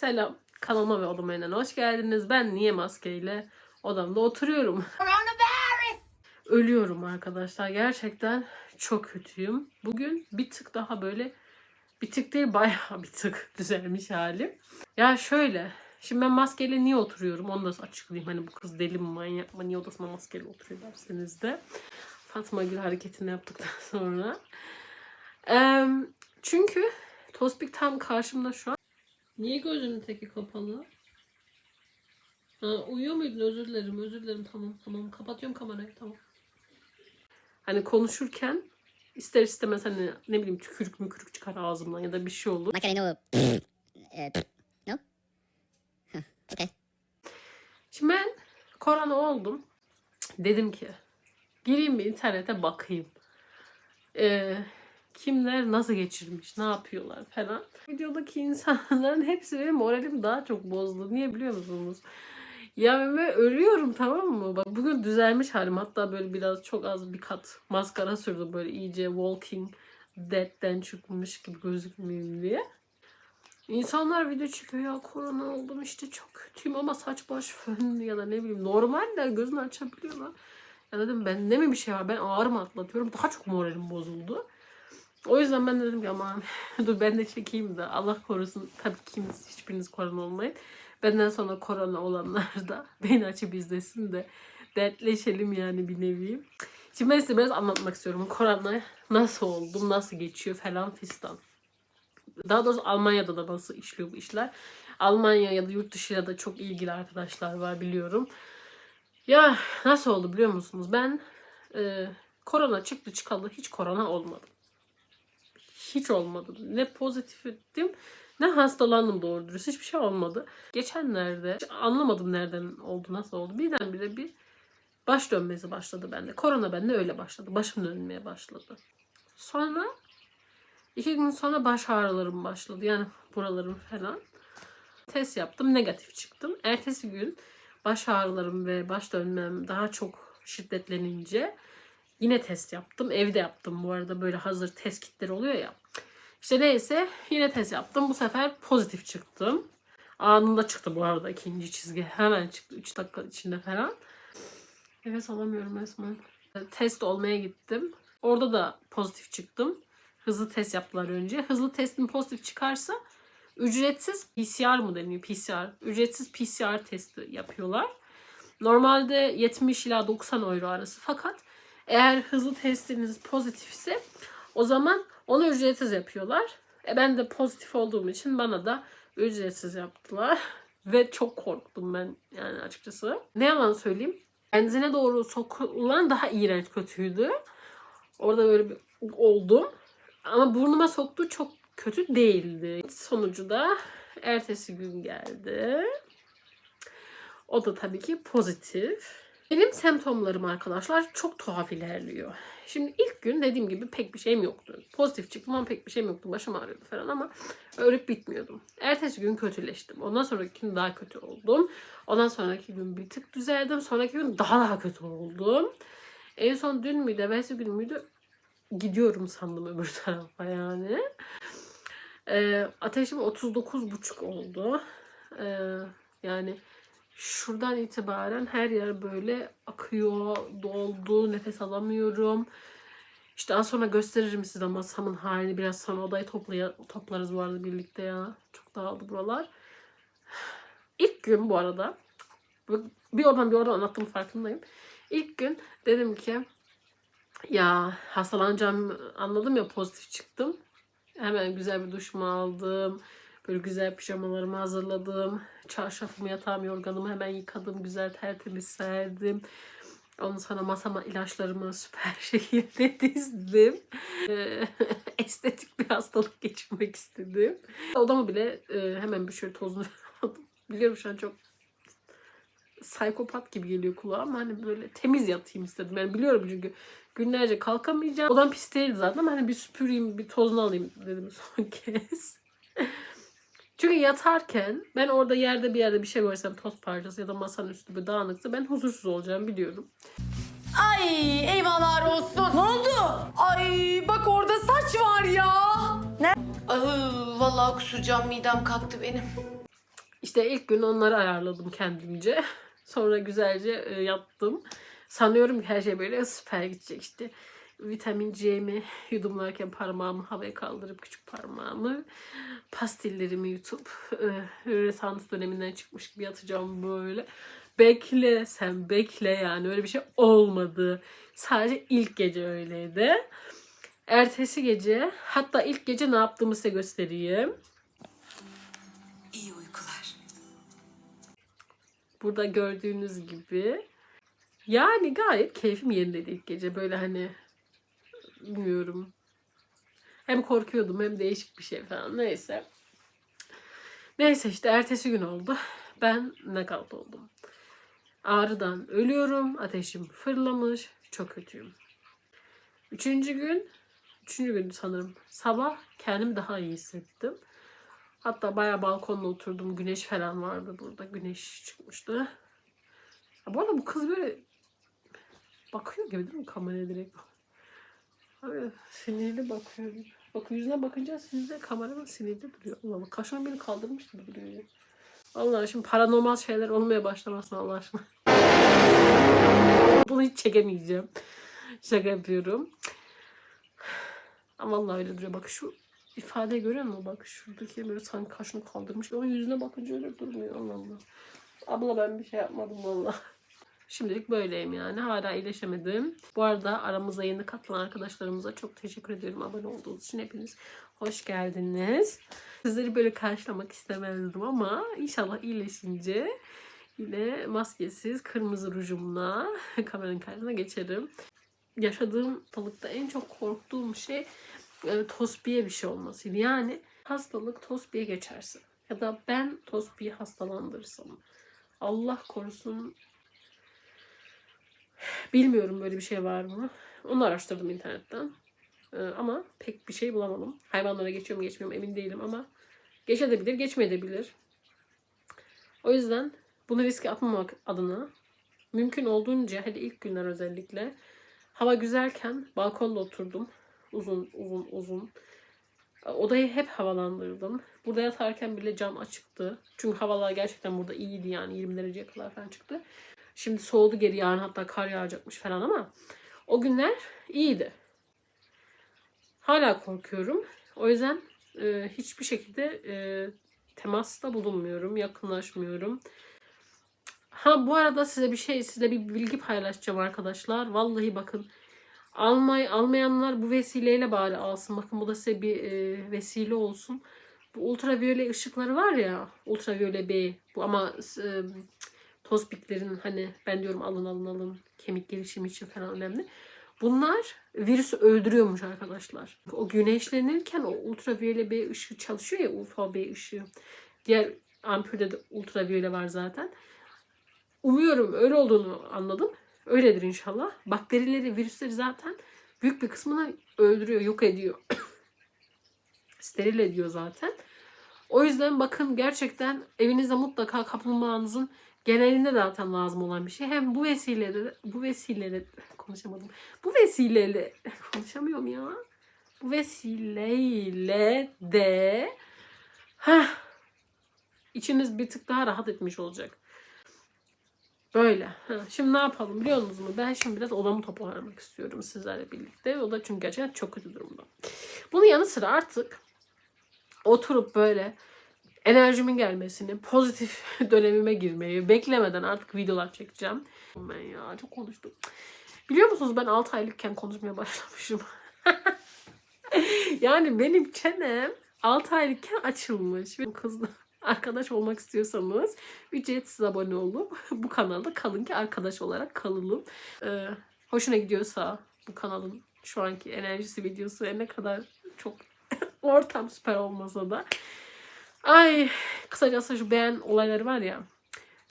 Selam. Kanalıma ve odama yeniden hoş geldiniz. Ben niye maskeyle odamda oturuyorum? Ölüyorum arkadaşlar. Gerçekten çok kötüyüm. Bugün bir tık daha böyle bir tık değil bayağı bir tık düzelmiş halim. Ya şöyle. Şimdi ben maskeyle niye oturuyorum onu da açıklayayım. Hani bu kız deli mi manyak mı niye odasında maskeyle oturuyor derseniz de. Fatma Gül hareketini yaptıktan sonra. Eee, çünkü Tospik tam karşımda şu an. Niye gözünün teki kapalı? Ha, uyuyor muydun? Özür dilerim, özür dilerim. Tamam, tamam. Kapatıyorum kamerayı, tamam. Hani konuşurken ister istemez hani ne bileyim tükürük mükürük çıkar ağzımdan ya da bir şey olur. Macarena. Uh, no? Huh, okay. Şimdi ben korona oldum. Dedim ki gireyim bir internete bakayım. Ee, kimler nasıl geçirmiş, ne yapıyorlar falan. Videodaki insanların hepsi benim moralimi daha çok bozdu. Niye biliyor musunuz? Ya ben ölüyorum tamam mı? Bak bugün düzelmiş halim. Hatta böyle biraz çok az bir kat maskara sürdüm. Böyle iyice Walking Dead'den çıkmış gibi gözükmeyeyim diye. İnsanlar video çıkıyor ya korona oldum işte çok kötüyüm ama saç baş fön ya da ne bileyim normaller gözünü açabiliyorlar. Ya dedim bende mi bir şey var ben ağrı mı atlatıyorum daha çok moralim bozuldu. O yüzden ben de dedim ki aman dur ben de çekeyim de Allah korusun tabii ki kiminiz hiçbiriniz korona olmayın. Benden sonra korona olanlar da beni açıp izlesin de dertleşelim yani bir nevi. Şimdi ben size biraz anlatmak istiyorum. Korona nasıl oldum, nasıl geçiyor falan fistan. Daha doğrusu Almanya'da da nasıl işliyor bu işler. Almanya ya da yurt dışıyla da çok ilgili arkadaşlar var biliyorum. Ya nasıl oldu biliyor musunuz? Ben e, korona çıktı çıkalı hiç korona olmadım. Hiç olmadı. Ne pozitiftim ne hastalandım doğru dürüst. Hiçbir şey olmadı. Geçenlerde anlamadım nereden oldu nasıl oldu. Birdenbire bir baş dönmesi başladı bende. Korona bende öyle başladı. Başım dönmeye başladı. Sonra İki gün sonra baş ağrılarım başladı. Yani buralarım falan. Test yaptım. Negatif çıktım. Ertesi gün baş ağrılarım ve baş dönmem daha çok şiddetlenince yine test yaptım. Evde yaptım bu arada. Böyle hazır test kitleri oluyor ya. İşte neyse yine test yaptım. Bu sefer pozitif çıktım. Anında çıktı bu arada ikinci çizgi. Hemen çıktı. 3 dakika içinde falan. Nefes alamıyorum resmen. Test olmaya gittim. Orada da pozitif çıktım hızlı test yaptılar önce. Hızlı testin pozitif çıkarsa ücretsiz PCR mı deniyor? PCR. Ücretsiz PCR testi yapıyorlar. Normalde 70 ila 90 euro arası fakat eğer hızlı testiniz pozitifse o zaman onu ücretsiz yapıyorlar. E ben de pozitif olduğum için bana da ücretsiz yaptılar. Ve çok korktum ben yani açıkçası. Ne yalan söyleyeyim. Benzine doğru sokulan daha iğrenç kötüydü. Orada böyle bir oldum. Ama burnuma soktuğu çok kötü değildi. Sonucu da ertesi gün geldi. O da tabii ki pozitif. Benim semptomlarım arkadaşlar çok tuhaf ilerliyor. Şimdi ilk gün dediğim gibi pek bir şeyim yoktu. Pozitif çıktım ama pek bir şeyim yoktu. Başım ağrıyordu falan ama örüp bitmiyordum. Ertesi gün kötüleştim. Ondan sonraki gün daha kötü oldum. Ondan sonraki gün bir tık düzeldim. Sonraki gün daha daha kötü oldum. En son dün müydü, evvelsi gün müydü gidiyorum sandım öbür tarafa yani. Ee, ateşim 39,5 oldu. Ee, yani şuradan itibaren her yer böyle akıyor, doldu, nefes alamıyorum. İşte az sonra gösteririm size masamın halini. Biraz sonra odayı toplaya, toplarız bu arada birlikte ya. Çok dağıldı buralar. İlk gün bu arada bir oradan bir oradan anlattığım farkındayım. İlk gün dedim ki ya hastalanacağım anladım ya pozitif çıktım. Hemen güzel bir duşumu aldım. Böyle güzel pijamalarımı hazırladım. Çarşafımı, yatağımı, yorganımı hemen yıkadım. Güzel tertemiz serdim. Ondan sonra masama ilaçlarımı süper şekilde dizdim. Ee, estetik bir hastalık geçirmek istedim. Odamı bile e, hemen bir şöyle tozunu aldım. Biliyorum şu an çok psikopat gibi geliyor kulağa ama hani böyle temiz yatayım istedim. Yani biliyorum çünkü günlerce kalkamayacağım. Odam pis değildi zaten ama hani bir süpüreyim, bir tozunu alayım dedim son kez. Çünkü yatarken ben orada yerde bir yerde bir şey görsem toz parçası ya da masanın üstü bir dağınıksa ben huzursuz olacağımı biliyorum. Ay eyvallah olsun. Ne oldu? Ay bak orada saç var ya. Ne? Ay, vallahi kusacağım midem kalktı benim. İşte ilk gün onları ayarladım kendimce. Sonra güzelce e, yattım. Sanıyorum ki her şey böyle süper gidecek işte. Vitamin C'mi yudumlarken parmağımı havaya kaldırıp küçük parmağımı pastillerimi yutup e, Rönesans döneminden çıkmış gibi yatacağım böyle. Bekle sen bekle yani öyle bir şey olmadı. Sadece ilk gece öyleydi. Ertesi gece hatta ilk gece ne yaptığımı size göstereyim. İyi uykular. Burada gördüğünüz gibi. Yani gayet keyfim yerindeydi ilk gece. Böyle hani bilmiyorum. Hem korkuyordum hem değişik bir şey falan. Neyse. Neyse işte ertesi gün oldu. Ben nakavt oldum. Ağrıdan ölüyorum. Ateşim fırlamış. Çok kötüyüm. Üçüncü gün, üçüncü gün sanırım. Sabah kendimi daha iyi hissettim. Hatta bayağı balkonda oturdum. Güneş falan vardı burada. Güneş çıkmıştı. Ya bu arada bu kız böyle bakıyor gibi değil mi kameraya direkt? Abi sinirli bakıyor. Bak yüzüne bakınca sinirli kameradan sinirli duruyor. Allah Allah. Kaşım beni kaldırmış gibi duruyor. Allah şimdi paranormal şeyler olmaya başlamasın Allah aşkına. Bunu hiç çekemeyeceğim. Şaka yapıyorum. Ama vallahi öyle duruyor. Bak şu ifade görüyor musun? Bak şuradaki böyle sanki kaşını kaldırmış. Ama yüzüne bakınca öyle durmuyor. Allah Allah. Abla ben bir şey yapmadım valla. Şimdilik böyleyim yani. Hala iyileşemedim. Bu arada aramıza yeni katılan arkadaşlarımıza çok teşekkür ediyorum. Abone olduğunuz için hepiniz hoş geldiniz. Sizleri böyle karşılamak istemezdim ama inşallah iyileşince yine maskesiz kırmızı rujumla kameranın karşısına geçerim. Yaşadığım hastalıkta en çok korktuğum şey e, tosbiye bir şey olmasıydı. Yani hastalık tosbiye geçerse ya da ben tosbiye hastalandırırsam Allah korusun bilmiyorum böyle bir şey var mı. Onu araştırdım internetten. E, ama pek bir şey bulamadım. Hayvanlara geçiyor mu geçmiyor mu emin değilim ama geçebilir geçmeyebilir. O yüzden bunu riske atmamak adına mümkün olduğunca hadi ilk günler özellikle hava güzelken balkonda oturdum. Uzun uzun uzun. Odayı hep havalandırdım. Burada yatarken bile cam açıktı. Çünkü havalar gerçekten burada iyiydi yani 20 dereceye kadar falan çıktı. Şimdi soğudu geri yarın hatta kar yağacakmış falan ama o günler iyiydi. Hala korkuyorum. O yüzden e, hiçbir şekilde e, temasta bulunmuyorum, yakınlaşmıyorum. Ha bu arada size bir şey, size bir bilgi paylaşacağım arkadaşlar. Vallahi bakın almay almayanlar bu vesileyle bari alsın. Bakın bu da size bir e, vesile olsun. Bu ultraviyole ışıkları var ya, ultraviyole B. Bu ama e, tospiklerin hani ben diyorum alın alın alın kemik gelişimi için falan önemli. Bunlar virüsü öldürüyormuş arkadaşlar. O güneşlenirken o ultraviyole B ışığı çalışıyor ya UVB ışığı. Diğer ampulde de ultraviyole var zaten. Umuyorum öyle olduğunu anladım. Öyledir inşallah. Bakterileri, virüsleri zaten büyük bir kısmını öldürüyor, yok ediyor. Steril ediyor zaten. O yüzden bakın gerçekten evinizde mutlaka kapılmanızın genelinde zaten lazım olan bir şey. Hem bu vesileyle bu vesileyle konuşamadım. Bu vesileyle konuşamıyorum ya. Bu vesileyle de heh, içiniz bir tık daha rahat etmiş olacak. Böyle. Ha, şimdi ne yapalım biliyor musunuz? Ben şimdi biraz odamı toparlamak istiyorum sizlerle birlikte. O da çünkü gerçekten çok kötü durumda. Bunun yanı sıra artık oturup böyle enerjimin gelmesini, pozitif dönemime girmeyi beklemeden artık videolar çekeceğim. Ben ya çok konuştum. Biliyor musunuz ben 6 aylıkken konuşmaya başlamışım. yani benim çenem 6 aylıkken açılmış. Kızla arkadaş olmak istiyorsanız ücretsiz abone olup bu kanalda kalın ki arkadaş olarak kalalım. Ee, hoşuna gidiyorsa bu kanalın şu anki enerjisi videosu ne kadar çok ortam süper olmasa da Ay kısacası şu beğen olayları var ya.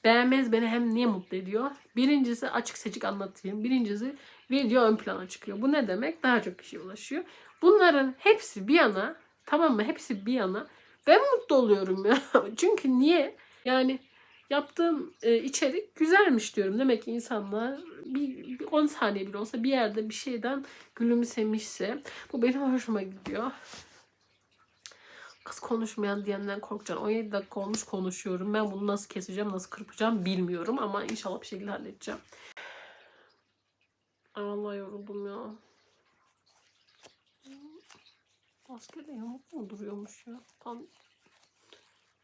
Beğenmez beni hem niye mutlu ediyor? Birincisi açık seçik anlatayım. Birincisi video ön plana çıkıyor. Bu ne demek? Daha çok kişiye ulaşıyor. Bunların hepsi bir yana tamam mı? Hepsi bir yana. Ben mutlu oluyorum ya. Çünkü niye? Yani yaptığım e, içerik güzelmiş diyorum. Demek ki insanlar bir, bir 10 saniye bile olsa bir yerde bir şeyden gülümsemişse bu benim hoşuma gidiyor. Kız konuşmayan diyenden korkacaksın. 17 dakika olmuş konuşuyorum. Ben bunu nasıl keseceğim, nasıl kırpacağım bilmiyorum. Ama inşallah bir şekilde halledeceğim. Ay vallahi yoruldum ya. Maske de yamuk mu duruyormuş ya? Tam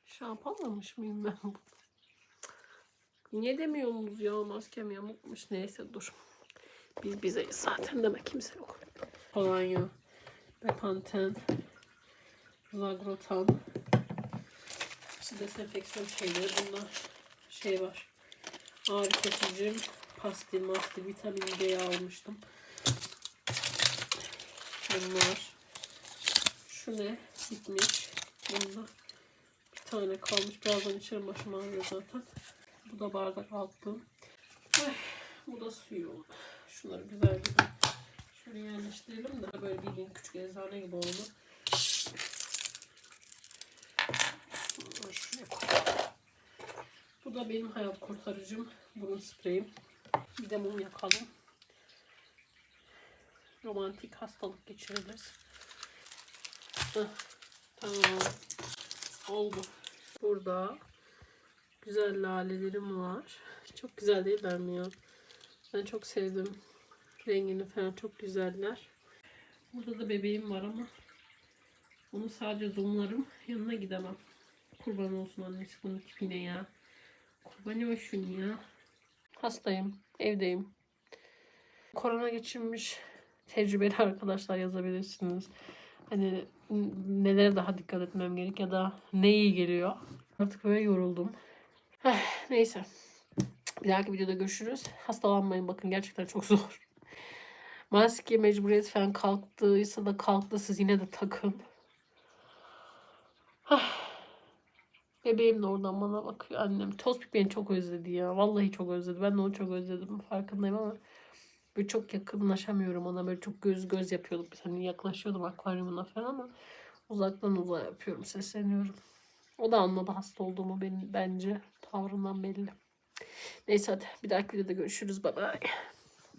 şey yapamamış mıyım ben bunu? Niye demiyorsunuz ya maskem yamukmuş. Neyse dur. Biz bizeyiz zaten deme kimse yok. Kolonya, Bepanten, Zagrotan, işte dezenfeksiyon şeyleri bunlar. Şey var. Ağrı kesici, pastil, mastil, vitamin D almıştım. Bunlar. Şu ne? Bitmiş. Bunda bir tane kalmış. Birazdan içerim başım ağrıyor zaten. Bu da bardak altı. Ay, bu da suyu. Şunları güzel gibi şöyle yerleştirelim de böyle bildiğin küçük eczane gibi oldu. Koyalım. Bu da benim hayat kurtarıcım. Burun spreyim. Bir de mum yakalım. Romantik hastalık geçiririz. Heh, tamam. Oldu. Burada güzel lalelerim var. Çok güzel değiller mi ya? Ben çok sevdim. Rengini falan çok güzeller. Burada da bebeğim var ama onu sadece zoomlarım. Yanına gidemem. Kurban olsun annesi bunun tipine ya. Kurbanı var şunu ya. Hastayım. Evdeyim. Korona geçirmiş tecrübeli arkadaşlar yazabilirsiniz. Hani nelere daha dikkat etmem gerek ya da ne iyi geliyor. Artık böyle yoruldum. Eh, Neyse. Bir dahaki videoda görüşürüz. Hastalanmayın bakın gerçekten çok zor. Maske mecburiyet falan kalktıysa da kalktı siz yine de takın. Ah. Bebeğim de oradan bana bakıyor annem. Tospik beni çok özledi ya. Vallahi çok özledi. Ben de onu çok özledim. Farkındayım ama böyle çok yakınlaşamıyorum ona. Böyle çok göz göz yapıyordum. Biz hani yaklaşıyordum akvaryumuna falan ama uzaktan uzağa yapıyorum. Sesleniyorum. O da anladı hasta olduğumu benim bence. Tavrından belli. Neyse hadi bir dahaki videoda görüşürüz. Bye bye.